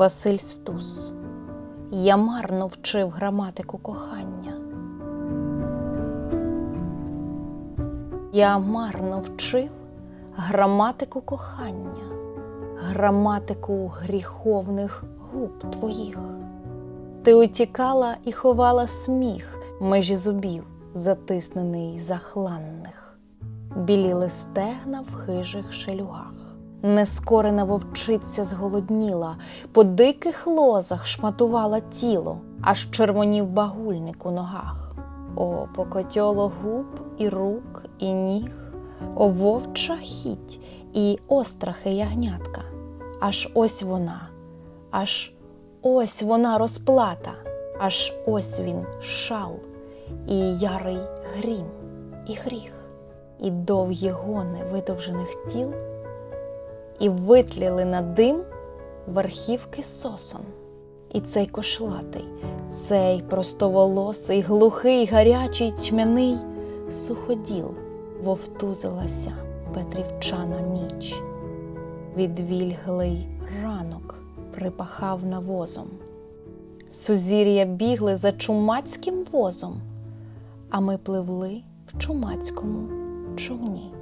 Василь Стус. Я марно вчив граматику кохання. Я марно вчив граматику кохання, граматику гріховних губ твоїх. Ти утікала і ховала сміх межі зубів, затиснений захланних, біліли стегна в хижих шелюгах. Нескорена вовчиця зголодніла, по диких лозах шматувала тіло, аж червонів багульник у ногах. О, покотьоло губ і рук, і ніг, о вовча хіть і острахи ягнятка. Аж ось вона, аж ось вона розплата, аж ось він шал, і ярий грім, і гріх, і довгі гони видовжених тіл, і витліли на дим верхівки сосон. І цей кошлатий, цей простоволосий, глухий, гарячий, тьмяний суходіл вовтузилася петрівчана ніч. Відвільглий ранок припахав навозом. Сузір'я бігли за чумацьким возом, а ми пливли в чумацькому човні.